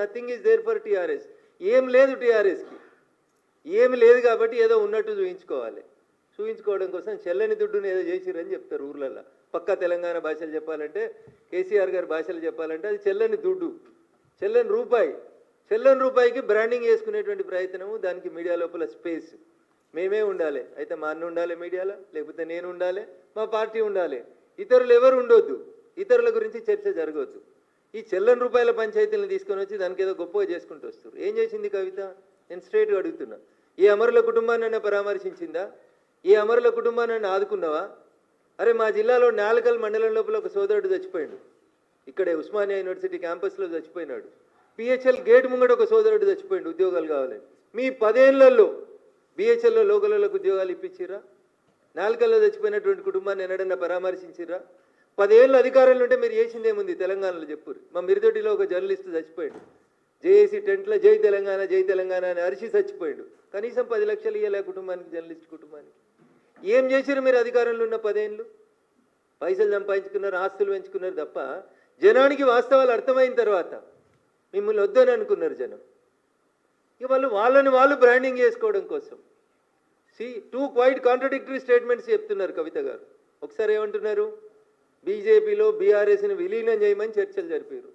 Nothing is there for TRS ఏం లేదు టీఆర్ఎస్కి ఏమి లేదు కాబట్టి ఏదో ఉన్నట్టు చూపించుకోవాలి చూపించుకోవడం కోసం చెల్లని దుడ్డుని ఏదో చేసిరని చెప్తారు ఊర్లలో పక్కా తెలంగాణ భాషలు చెప్పాలంటే కేసీఆర్ గారి భాషలు చెప్పాలంటే అది చెల్లని దుడ్డు. చెల్లని రూపాయి. చెల్లని రూపాయికి బ్రాండింగ్ చేసుకునేటువంటి ప్రయత్నము దానికి మీడియా లోపల స్పేస్ మేమే ఉండాలి. అయితే మా అన్న ఉండాలి మీడియాలో లేకపోతే నేను ఉండాలి మా పార్టీ ఉండాలి. ఇతరులు ఎవరు ఉండొద్దు. ఇతరుల గురించి చర్చ జరగవద్దు ఈ చెల్లని రూపాయల పంచాయతీలను తీసుకొని వచ్చి దానికి ఏదో గొప్పగా చేసుకుంటూ వస్తారు. ఏం చేసింది కవిత? నేను స్ట్రైట్గా అడుగుతున్నా. ఈ అమరుల కుటుంబాన్ని పరామర్శించిందా? ఈ అమరుల కుటుంబాన్ని ఆదుకున్నావా? అరే మా జిల్లాలో నాలుకల్ మండలం లోపల ఒక సోదరుడు చచ్చిపోయాడు. ఇక్కడే ఉస్మానియా యూనివర్సిటీ క్యాంపస్లో చచ్చిపోయినాడు. పిహెచ్ఎల్ గేట్ ముంగడ ఒక సోదరుడు చచ్చిపోయాడు ఉద్యోగాలు కావాలని మీ పదేళ్ళలో బిహెచ్ఎల్లో లోకలకు ఉద్యోగాలు ఇప్పించిరా నాలుకల్లో చచ్చిపోయినటువంటి కుటుంబాన్ని ఎన్నడన్నా పరామర్శించిరా పదేళ్ళు అధికారంలో ఉంటే మీరు చేసిందేముంది? తెలంగాణలో చెప్పురు. మా మిరిదొడ్డిలో ఒక జర్నలిస్ట్ చచ్చిపోయాడు. జేఏసీ టెంట్లో జై తెలంగాణ జై తెలంగాణ అని అరిచి చచ్చిపోయాడు. కనీసం పది లక్షలు ఇవ్వలే కుటుంబానికి జర్నలిస్ట్ కుటుంబానికి. ఏం చేశారు మీరు అధికారంలో ఉన్న పదేళ్ళు పైసలు సంపాదించుకున్నారు ఆస్తులు పెంచుకున్నారు తప్ప జనానికి వాస్తవాలు అర్థమైన తర్వాత మిమ్మల్ని వద్దని అనుకున్నారు జనం. ఇక వాళ్ళు వాళ్ళని వాళ్ళు బ్రాండింగ్ చేసుకోవడం కోసం. See two quite contradictory statements చెప్తున్నారు కవిత గారు. ఒకసారి ఏమంటున్నారు? బీజేపీలో బీఆర్ఎస్ని విలీనం చేయమని చర్చలు జరిపారు.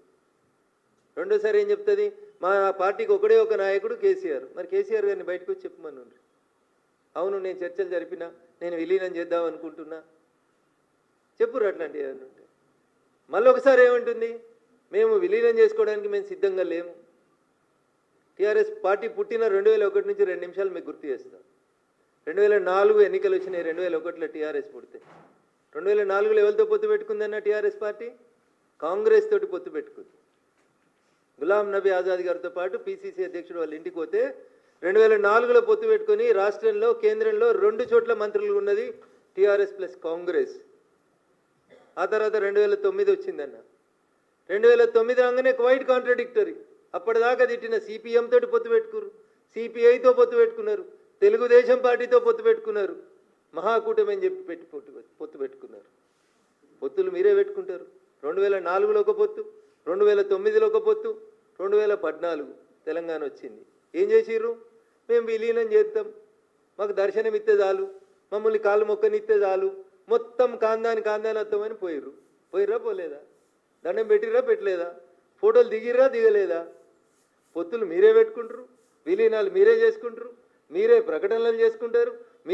రెండోసారి ఏం చెప్తుంది? మా పార్టీకి ఒకడే ఒక నాయకుడు కేసీఆర్. మరి కేసీఆర్ గారిని బయటకు వచ్చి చెప్పమన్నారు అవును నేను చర్చలు జరిపినా నేను విలీనం చేద్దాం అనుకుంటున్నా. చెప్పురు అట్లాంటివి ఏమైనా ఉంటే. మళ్ళీ ఒకసారి ఏమంటుంది? మేము విలీనం చేసుకోవడానికి మేము సిద్ధంగా లేము. టీఆర్ఎస్ పార్టీ పుట్టిన రెండు వేల ఒకటి నుంచి రెండు నిమిషాలు మీకు గుర్తు చేస్తాం. రెండు వేల నాలుగు ఎన్నికలు వచ్చినాయి రెండు వేల ఒకటిలో టీఆర్ఎస్ పుడితే. రెండు వేల నాలుగులో ఎవరితో పొత్తు పెట్టుకుందన్న టీఆర్ఎస్ పార్టీ? కాంగ్రెస్ తోటి పొత్తు పెట్టుకుంది. గులాం నబీ ఆజాద్ గారితో పాటు పిసిసి అధ్యక్షుడు వాళ్ళ ఇంటికి పోతే రెండు వేల నాలుగులో పొత్తు పెట్టుకుని రాష్ట్రంలో కేంద్రంలో రెండు చోట్ల మంత్రులు ఉన్నది టీఆర్ఎస్ ప్లస్ కాంగ్రెస్. ఆ తర్వాత రెండు వేల తొమ్మిది వచ్చిందన్న. రెండు వేల తొమ్మిది రాగానే క్వైట్ కాంట్రడిక్టరీ. అప్పటిదాకా తిట్టిన సిపిఎం తోటి పొత్తు పెట్టుకున్నారు సిపిఐతో పొత్తు పెట్టుకున్నారు తెలుగుదేశం పార్టీతో పొత్తు పెట్టుకున్నారు. మహాకూటమి అని చెప్పి పెట్టి పొత్తు పొత్తు పెట్టుకున్నారు. పొత్తులు మీరే పెట్టుకుంటారు. రెండు వేల నాలుగులో ఒక పొత్తు రెండు వేల తొమ్మిదిలో ఒక పొత్తు రెండు వేల పద్నాలుగు తెలంగాణ వచ్చింది. ఏం చేసిర్రు? మేము విలీనం చేస్తాం మాకు దర్శనం ఇస్తే చాలు. మమ్మల్ని కాళ్ళు మొక్కనిస్తే చాలు. మొత్తం కాందాని కాందాని వస్తామని పోయిర్రు. పోయిర్రా పోలేదా? దండం పెట్టిర్రా పెట్టలేదా? ఫోటోలు దిగిర్రా దిగలేదా? పొత్తులు మీరే పెట్టుకుంటారు. విలీనాలు మీరే చేసుకుంటారు. మీరే ప్రకటనలు చేసుకుంటారు.